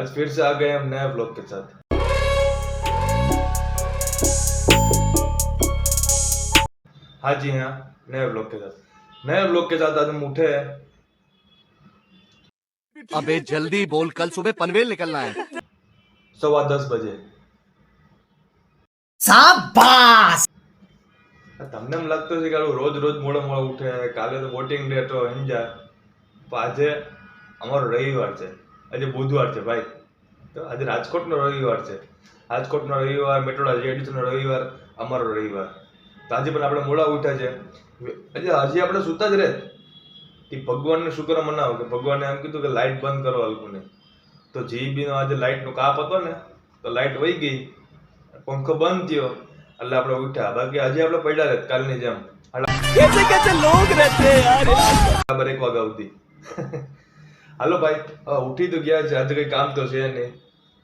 Morning जय सोमनाथ आज फिर से आ गए हम नए ब्लॉग के साथ हाँ जी हाँ नए ब्लॉग के साथ नए ब्लॉग के साथ आज हम उठे हैं अबे जल्दी बोल कल सुबह पनवेल निकलना है सवा दस बजे શાબાશ તમને એમ લાગતું છે કે આવું રોજ રોજ મોડો મોડો ઉઠે કાલે તો વોટિંગ ડે હતો સમજ્યા પણ આજે અમારો રવિવાર છે આજે બુધવાર છે ભાઈ. તો આજે રાજકોટનો રવિવાર છે. રાજકોટનો રવિવાર મેટ્રોલોજી એડિશનનો રવિવાર અમારો રવિવાર. તો આજે પણ આપણે મોડા ઉઠ્યા છે. આજે હજી આપણે સૂતા જ રહે. એ ભગવાનને શુક્ર મનાવો કે ભગવાને એમ કીધું કે લાઇટ બંધ કરો અલ્પુને. તો જીબીનો આજે લાઇટનો કાપ હતો ને તો લાઇટ વહી ગઈ. પંખો બંધ થયો. એટલે આપણે ઉઠ્યા. બાકી હજી આપણે પડ્યા રહે કાલની જેમ. બરાબર એક વાગ્યા સુધી. હાલો ભાઈ ઉઠી તો ગયા છે આજે કઈ કામ તો છે નહીં.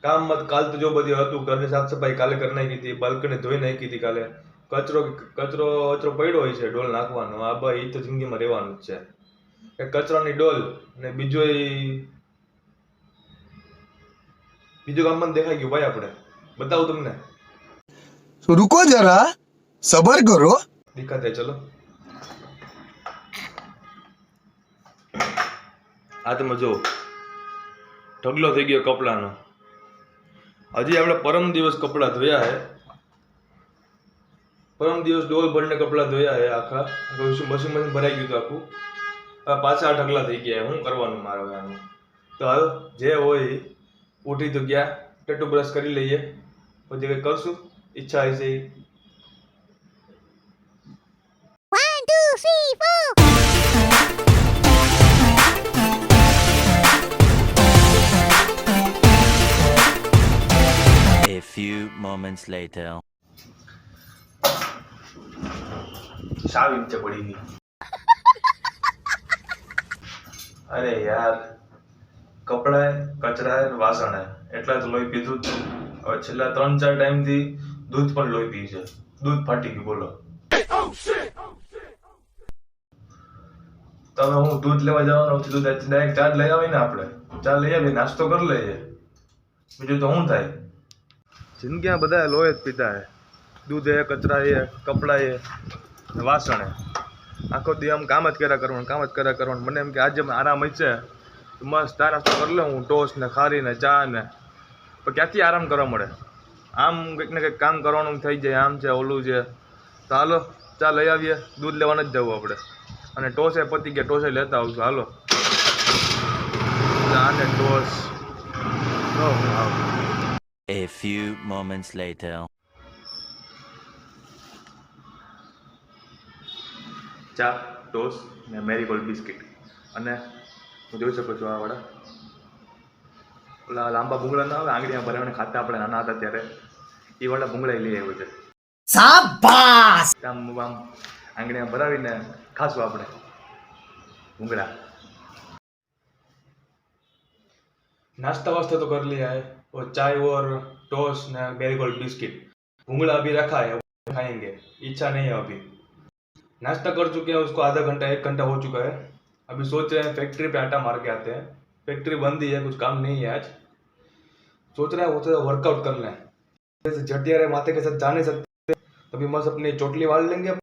કામ મત કાલ તો જો બધું હતું ઘરની સાફ સફાઈ કાલે કરી નાખી હતી બાલ્કની ધોઈ નાખી હતી કાલે. કચરો કચરો કચરો પડ્યો હોય છે ડોલ નાખવાનો આ ભાઈ એ તો જિંદગીમાં રહેવાનું જ છે. એક કચરાની ડોલ અને બીજો એ બીજું કામ પણ દેખાઈ ગયું ભાઈ આપણે. બતાવું તમને. રૂકો જરા સબર કરો. દિખાતે ચલો. તમે જો ઢગલો થઈ ગયો કપડાનો. હજી આપણે પરમ દિવસ કપડાં ધોયા હે. પરમ દિવસ ડોલ ભરીને કપડાં ધોયા હે આખા. મશીન મશીન ભરાઈ ગયું હતું આખું. પાછા ઢગલા થઈ ગયા શું કરવાનું મારે હવે આનું? તો હાલ, જે હોય ઉઠી તો ગયા. ટેટુ બ્રશ કરી લઈએ. પછી કંઈ કરશું? ઈચ્છા હશે એ A few moments later. સાવ નીચે પડી ગઈ અરે યાર કપડાએ કચરાએ વાસણે એટલા જ લોહી પીધું જ છે. હવે છેલ્લા ત્રણ ચાર ટાઈમથી દૂધ પણ લોહી પી છે. દૂધ ફાટી ગયું બોલો. તમે હું દૂધ લેવા જવાનો છું દૂધ ડાયરેક્ટ ચા લઈ આવી ને આપણે. ચા લઈ આવીએ નાસ્તો કરી લઈએ. બીજું તો શું થાય? જિંદગીમાં બધા લોહી જ પીતા હે દૂધ એ કચરા એ કપડા એ વાસણ એ આખો દી આમ કામ જ કર્યા કરવાનું કામ જ કર્યા કરવાનું. મને એમ કે આજે આરામ છે મસ્ત ચા નાસ્તો કરી લઉં હું ટોસ્ટ ને ખારી ને ચા ને. પણ ક્યાંથી આરામ કરવા મળે? આમ કંઈક ને કંઈક કામ કરવાનું થઈ જાય આમ છે ઓલું છે. તો હાલો ચા લઈ આવીએ. દૂધ લેવા જ જવું આપણે. અને ટોસે પતી ગયા ટોસે લેતા આવશું. હાલો. ચા ને toast. Oh, wow. A few moments later. ચા ટોસ ને મેરીગોલ્ડ બિસ્કિટ. અને હું જોઈ શકું છું આ વડા ઓલા લાંબા ભૂંગળા ના આવે આંગળી આંગળીમાં ભરાવીને ખાતા આપણે નાના હતા ત્યારે. એ વડા ભૂંગળા લઈ આવ્યો છે. શાબાશ! આમ આમ આંગળીમાં ભરાવીને ખાશું આપણે. ભૂંગળા. નાસ્તા વાસ્તા તો કરી આવે और चाय और टोस्ट ने मेरीगोल्ड बिस्किट। भूंगड़ा अभी रखा है खाएँगे। इच्छा नहीं है अभी। नाश्ता कर चुके हैं, उसको आधा घंटा, एक घंटा हो चुका है। अभी सोच रहे हैं फैक्ट्री पे आटा मार के आते हैं। फैक्ट्री बंद ही है, कुछ काम नहीं है आज। सोच रहे हैं, वो थोड़ा वर्कआउट कर लें। जैसे झटिया रहे, माथे के साथ जा नहीं सकते। तभी बस अपनी चोटली वाल लेंगे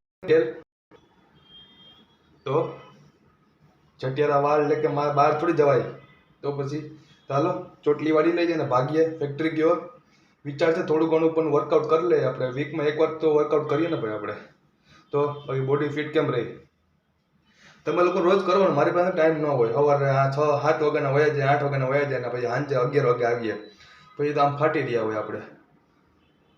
तो झटियारा वाल लेके बाहर थोड़ी जवाई। तो પછી તો ચાલો ચોટલી વાળી લઈ જઈને ભાગીએ ફેક્ટરી ગયો. વિચાર છે થોડું ઘણું, પણ વર્કઆઉટ કરી લઈએ આપણે. વીકમાં એક વાર તો વર્કઆઉટ કરીએ ને ભાઈ આપણે. તો પછી બોડી ફિટ કેમ રહી? તમે લોકો રોજ કરો ને, મારી પાસે ટાઈમ ન હોય. સવારે આ છ, સાત વાગ્યાના વયા જાય, આઠ વાગ્યાના વયા જાય ને પછી સાંજે અગિયાર વાગે આવીએ. પછી તો આમ ફાટી રહ્યા હોય આપણે.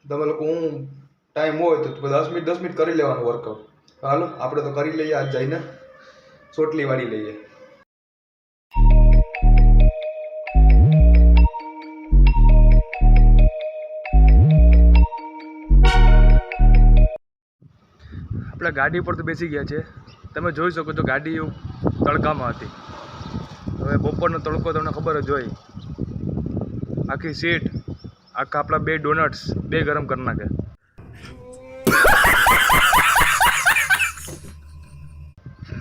તમે લોકો હું ટાઈમ હોય તો દસ મિનિટ દસ મિનિટ કરી લેવાનું વર્કઆઉટ હાલો, આપણે તો કરી લઈએ આજ જઈને. ચોટલી વાળી લઈએ. આપણે ગાડી પર તો બેસી ગયા છે. તમે જોઈ શકો છો ગાડી તડકામાં હતી. હવે બપોરનો તડકો તમને ખબર જ હોય. આખી સીટ આખા આપણા બે ડોનટ્સ બે ગરમ કરી નાખે.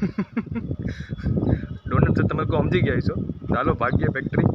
ડોનટ તમે કહો સમજી ગયા છો ચાલો, ભાગ્ય ફેક્ટરી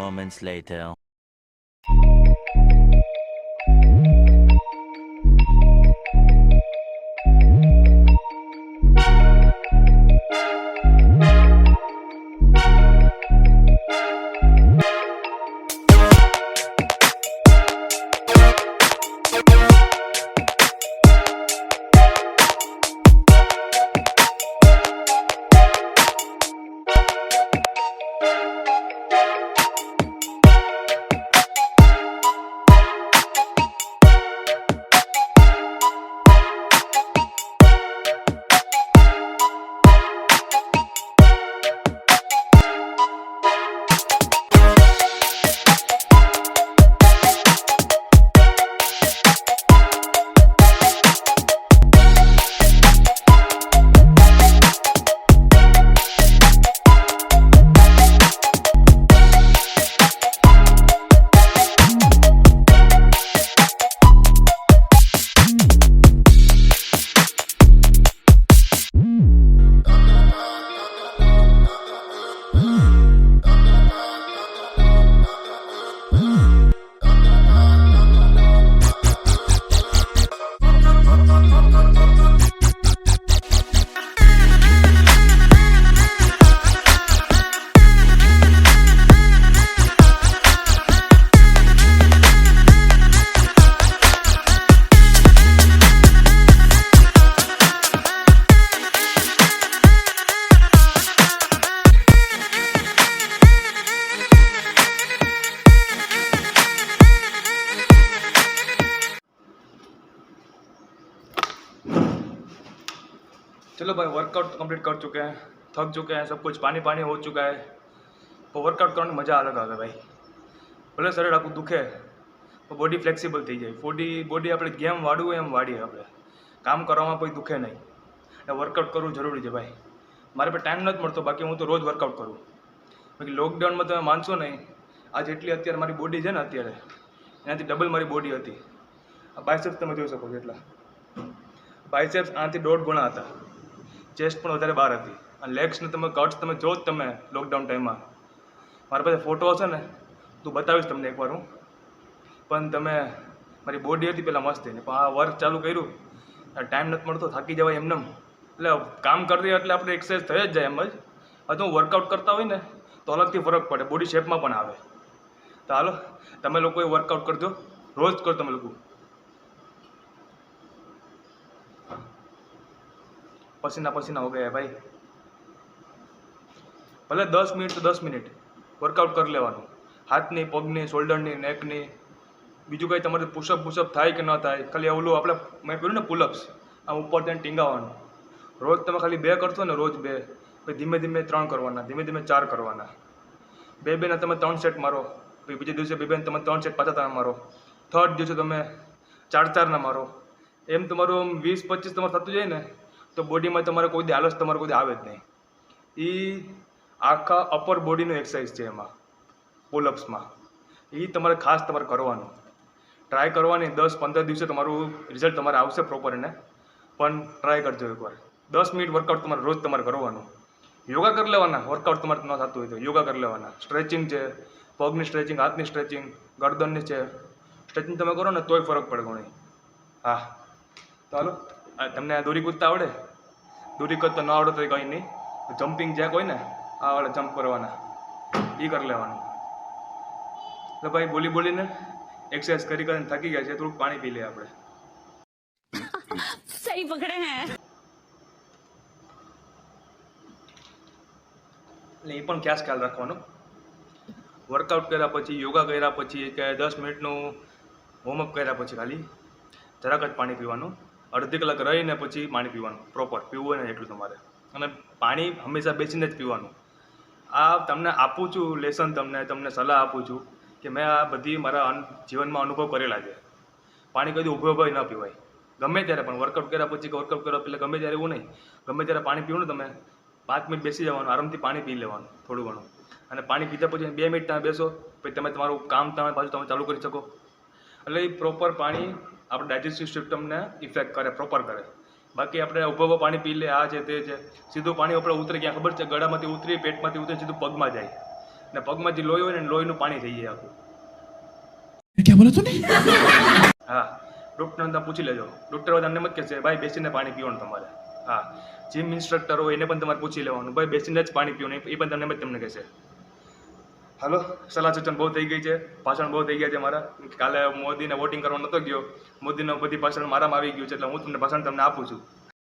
moments later. भाई वर्कआउट कंप्लीट कर चुके हैं थक चुके हैं सब कुछ पानी पानी हो चुका है તો વર્કઆઉટ કરવાની મજા અલગ આવે ભાઈ ભલે શરીર આખું દુખે તો બોડી ફ્લેક્સિબલ થઈ જાય બોડી બોડી આપણે ગેમ વાળવું હોય એમ વાળીએ આપણે કામ કરવામાં કોઈ દુખે નહીં અને વર્કઆઉટ કરવું જરૂરી છે ભાઈ મારે પર ટાઈમ નથી મળતો બાકી હું તો રોજ વર્કઆઉટ કરું બાકી લોકડાઉનમાં તમે માનશો નહીં આ જેટલી અત્યારે મારી બોડી છે ને અત્યારે એનાથી ડબલ મારી બોડી હતી આ બાયસેપ્સ તમે જોઈ શકો છો એટલા બાયસેપ્સ આનાથી દોઢ ગુણા હતા ચેસ્ટ પણ વધારે બહાર હતી. અને લેગ્સને તમે કટ્સ તમે જો જ તમે લોકડાઉન ટાઈમમાં મારા પાસે ફોટો હશે ને, તું બતાવીશ તમને એકવાર હું. પણ તમે, મારી બોડી હતી પહેલાં મસ્ત હતી. પણ આ વર્ક ચાલુ કર્યું ટાઈમ નથી મળતો, થાકી જવાય એમને એમ. એટલે કામ કરતી એટલે આપણે એક્સરસાઇઝ થઈ જ જાય એમ જ. હજુ વર્કઆઉટ કરતા હોય ને, તો અલગથી ફરક પડે. બોડી શેપમાં પણ આવે. તો હાલો, તમે લોકોએ વર્કઆઉટ કરજો. રોજ કરો તમે લોકો. પસીના પસીના ગયા ભાઈ. ભલે દસ મિનિટ તો દસ મિનિટ વર્કઆઉટ કરી લેવાનું. હાથની, પગની શોલ્ડરની નેકની બીજું કંઈ તમારે પુશઅપ પુશઅપ થાય કે ન થાય, ખાલી ઓલું આપણે, મેં કહ્યું ને પુલઅપ્સ આમ ઉપર તેને ટીંગાવાનું. રોજ તમે ખાલી બે કરશો ને રોજ બે, પછી ધીમે ધીમે ત્રણ કરવાના, ધીમે ધીમે ચાર કરવાના. બે બેના તમે ત્રણ સેટ મારો, પછી બીજે દિવસે બે બેન તમે ત્રણ સેટ પાછા તમે મારો. થર્ડ દિવસે તમે ચાર ચારના મારો. એમ તમારું આમ વીસ પચીસ તમારે થતું જાય ને તો બોડીમાં તમારે કોઈ આલસ તમારે કોઈ આવે જ નહીં. એ આખા અપર બોડીનો એક્સરસાઇઝ છે એમાં પુલઅપ્સમાં એ તમારે ખાસ તમારે કરવાનું. ટ્રાય કરવાની, દસ પંદર દિવસે તમારું રિઝલ્ટ તમારે આવશે પ્રોપર એને. પણ ટ્રાય કરજો એકવાર. દસ મિનિટ વર્કઆઉટ તમારે રોજ તમારે કરવાનું. યોગા કરી લેવાના વર્કઆઉટ તમારે ન થતું હોય તો યોગા કરી લેવાના. સ્ટ્રેચિંગ છે, પગની સ્ટ્રેચિંગ હાથની સ્ટ્રેચિંગ ગરદનની છે. સ્ટ્રેચિંગ તમે કરો ને તોય ફરક પડે ઘણી. હા. આ તમને આ દોરી કૂદતા આવડે? દોરી કૂદતા ન આવડે તો કંઈ નહીં. જમ્પિંગ જેક હોય ને આ વાળા જમ્પ કરવાના. એ કરી લેવાનું. એટલે ભાઈ બોલી બોલીને એક્સરસાઇઝ કરી કરીને થાકી ગયા છે થોડુંક પાણી પી લઈએ આપણે. સહી પકડે હે. એટલે એ પણ ખાસ ખ્યાલ રાખવાનો. વર્કઆઉટ કર્યા પછી યોગા કર્યા પછી કે દસ મિનિટનું વોર્મઅપ કર્યા પછી ખાલી જરાક જ પાણી પીવાનું. અડધી કલાક રહીને પછી પાણી પીવાનું પ્રોપર પીવું હોય ને એટલું તમારે. અને પાણી હંમેશા બેસીને જ પીવાનું. આ તમને આપું છું, લેસન તમને તમને સલાહ આપું છું કે મેં આ બધી મારા જીવનમાં અનુભવ કરેલા છે. પાણી કદી ઊભો ઊભો ન પીવાય. ગમે ત્યારે પણ વર્કઆઉટ કર્યા પછી વર્કઆઉટ કર્યા પહેલાં ગમે ત્યારે એવું નહીં. ગમે ત્યારે પાણી પીવું તમે, પાંચ મિનિટ બેસી જવાનું, આરામથી પાણી પી લેવાનું, થોડું ઘણું. અને પાણી પીધા પછી બે મિનિટ તમે બેસો, પછી તમે તમારું કામ તમે પાછું તમે ચાલુ કરી શકો. એટલે એ પ્રોપર પાણી આપણે ડાયજેસ્ટિવ સિસ્ટમને ઇફેક્ટ કરે પ્રોપર કરે. બાકી આપણે ઊભો પાણી પી લે આ છે તે છે. સીધું પાણી આપણે ઉતરે ક્યાં ખબર છે? ગળામાંથી ઉતરી પેટમાંથી ઉતરે સીધું પગમાં જાય. ને પગમાં જે લોહી હોય ને લોહીનું પાણી થઈ જાય આખું. ક્યાં બોલો તું હા. ડૉક્ટરને પૂછી લેજો. ડૉક્ટર હોય તમને એમ જ કહેશે ભાઈ બેસીને પાણી પીવાનું તમારે. હા. જીમ ઇન્સ્ટ્રક્ટર હોય એને પણ તમારે પૂછી લેવાનું. ભાઈ બેસીને જ પાણી પીવાનું એ પણ તમને એમ જ તમને કહેશે હાલો સલાહ સૂચન બહુ થઈ ગઈ છે ભાષણ બહુ થઈ ગયા છે મારા. કાલે મોદીને વોટિંગ કરવા નહોતો ગયો. મોદીનો બધી ભાષણ મારામાં આવી ગયું છે એટલે હું તમને ભાષણ તમને આપું છું.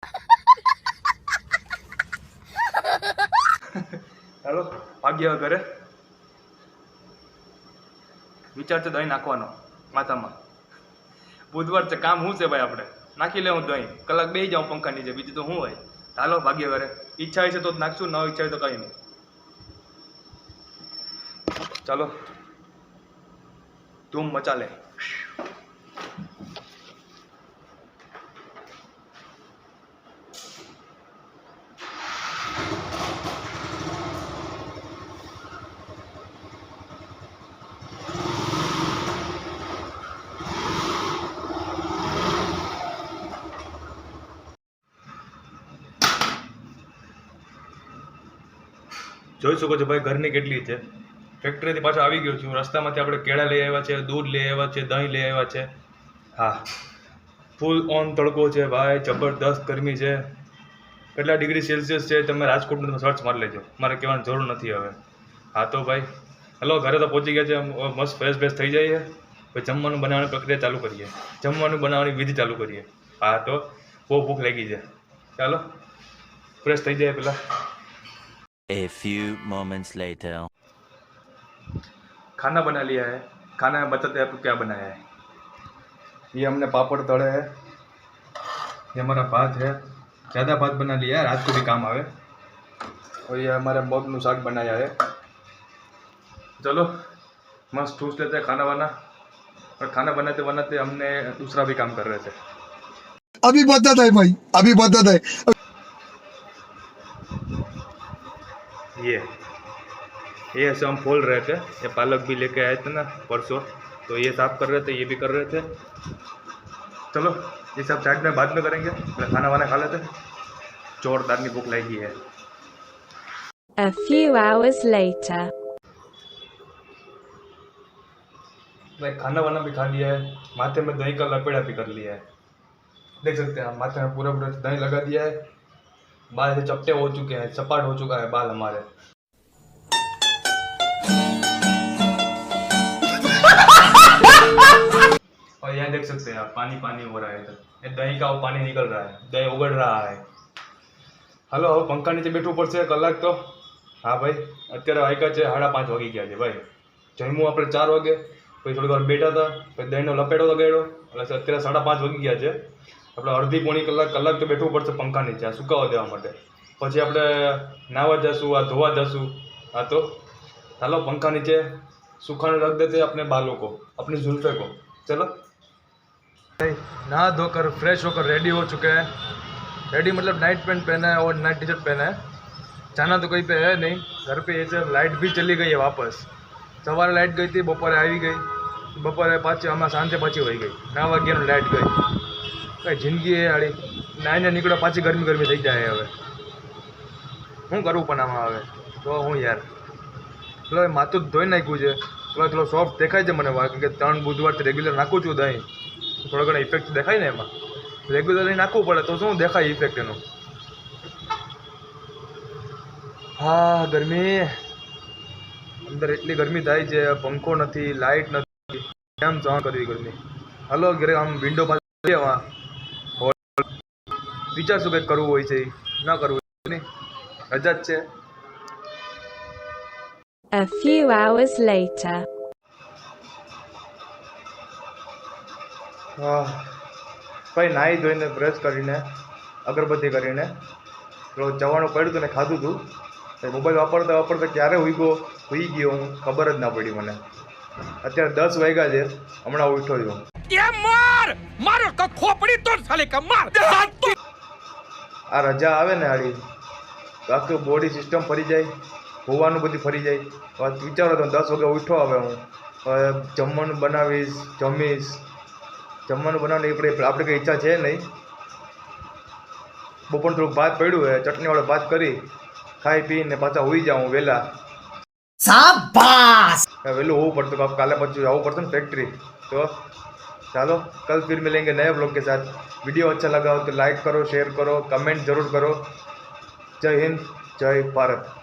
હાલો ભાગ્ય ઘરે વિચાર છે દહીં નાખવાનો માથામાં. બુધવાર છે કામ શું છે ભાઈ આપણે? નાખી લેવું દહીં. કલાક બે જાઉં પંખા નીચે બીજું તો શું હોય? હાલો ભાગ્ય ઘરે ઈચ્છા હોય છે તો નાખશું ન ઈચ્છા હોય તો કંઈ નહીં. ચાલો. ધૂમ મચાલે જોઈ શકો છો ભાઈ ઘરની કેટલી છે. ફેક્ટરીથી પાછો આવી ગયો છું. રસ્તામાંથી આપણે કેળા લઈ આવ્યા છે, દૂધ લઈ આવ્યા છે, દહીં લઈ આવ્યા છે. હા. ફૂલ ઓન તડકો છે ભાઈ, જબરદસ્ત ગરમી છે. કેટલા ડિગ્રી સેલ્સિયસ છે તમે રાજકોટનું સર્ચ મારી લેજો. મારે કહેવાની જરૂર નથી હવે. હા તો ભાઈ હલો ઘરે તો પહોંચી ગયા છે મસ્ત ફ્રેશ ફ્રેશ થઈ જઈએ. પછી જમવાનું બનાવવાની પ્રક્રિયા ચાલુ કરીએ. જમવાનું બનાવવાની વિધિ ચાલુ કરીએ. હા તો, બહુ ભૂખ લાગી છે. ચાલો ફ્રેશ થઈ જાય પહેલાં. A few moments later. खाना बना लिया है। खाना में बताते हैं आपको क्या बनाया है? ये हमने पापड़ तड़े है। ये हमारा भात है। ज़्यादा भात बना लिया है रात को भी काम आवे। और ये हमारा मगनू साग बनाया है। चलो मस्त ठूस लेते हैं खाना वाना। और खाना बनाते बनाते हमने दूसरा भी काम कर रहे थे। अभी बताता है भाई अभी बताता है। ये। ये ऐसे हम फोल रहे थे ये पालक भी लेके आए थे ना परसों तो ये साफ़ कर रहे थे ये भी कर रहे थे। चलो ये सब साइड में बाद में करेंगे पहले खाना वाना खा लेते जोरदार की भूख लगी है A few hours later. भाई खाना वाना भी खा लिया है माथे में दही का लपेड़ा भी कर लिया है। देख सकते हैं आप माथे में पूरा पूरा दही लगा दिया है। बाल से चपटे हो चुके हैं चपाट हो चुका है बाल हमारे। और यहाँ देख सकते हैं आप पानी पानी हो रहा है इधर ये दही का वो पानी निकल रहा है दही उगड़ रहा है હલો હવે પંખા નીચે બેઠવું પડશે કલાક તો હા ભાઈ અત્યારે વાગ્યા છે સાડા પાંચ વાગી ગયા છે ભાઈ જમ્યું આપણે ચાર વાગે પછી થોડીક વાર બેઠા હતા પછી દહીંનો લપેટો લગાડ્યો એટલે અત્યારે સાડા પાંચ વાગી ગયા છે આપણે અડધી પોણી કલાક કલાક તો બેઠવું પડશે પંખા નીચે આ સુકાવા દેવા માટે પછી આપણે નાહવા જશું આ ધોવા જશું આ તો ચાલો પંખા નીચે सुखाने रख देते हैं अपने बालों को अपनी जुल्फे को चलो नहा धोकर फ्रेश होकर रेडी हो चुके हैं रेडी मतलब नाइट पैंट पहना है और नाइट टी शर्ट पहना है जाना तो कहीं पे है नहीं घर पे ऐसे लाइट भी चली गई है वापस સવારે લાઇટ ગઈ હતી બપોરે આવી ગઈ બપોરે પાછી હમણાં સાંજે પાછી વહી ગઈ ના વાગ્યાનું લાઇટ ગઈ કઈ જિંદગી એ આડી નાઈને નીકળો પાછી ગરમી ગરમી થઈ જાય હવે શું કરવું પણ આમાં હવે તો હું યાર પેલો એ માથું ધોઈ નાખ્યું છે. પેલો થોડો સોફ્ટ દેખાય છે મને કારણ કે ત્રણ બુધવારથી રેગ્યુલર નાખું છું દહીં. થોડો ઘણો ઇફેક્ટ દેખાય ને એમાં. રેગ્યુલરલી નાખવું પડે, તો શું દેખાય ઇફેક્ટ એનો? હા, ગરમી. અંદર એટલી ગરમી થાય છે, પંખો નથી લાઇટ નથી. એમ સહન કરવી ગરમી. હાલો, ઘરે આમ વિન્ડો પાસે વિચારશું કંઈક કરવું હોય છે ના કરવું નહીં. રજા જ છે. A few hours later. ભાઈ નાહી ધોઈને બ્રશ કરીને અગરબત્તી કરીને જવાનું પડ્યું હતું ને ખાધું હતું મોબાઈલ વાપરતા વાપરતા ક્યારે હુઈ ગયો હુઈ ગયો હું ખબર જ ના પડી મને. અત્યારે દસ વાગ્યા છે હમણાં ઉઠો છું. આ રજા આવે ને આડી આખું બોડી સિસ્ટમ ફરી જાય. હોવાનું બધી ફરી જાય હવે વિચારો તો દસ વાગે ઉઠ્યો હવે હું હવે જમવાનું બનાવીશ જમીશ જમવાનું બનાવવાની આપણે આપણે કંઈ ઈચ્છા છે નહીં બપોર થોડુંક ભાત પડ્યું હોય ચટણીવાળો ભાત કરી ખાઈ પીને પાછા હોઈ જાઉં વહેલા शाबाश वैलो वो पड़ता तो आप काला बच्चों जाओ पड़ता ना फैक्ट्री तो चलो कल फिर मिलेंगे नए ब्लॉग के साथ वीडियो अच्छा लगा हो तो लाइक करो शेयर करो कमेंट जरूर करो जय हिंद जय भारत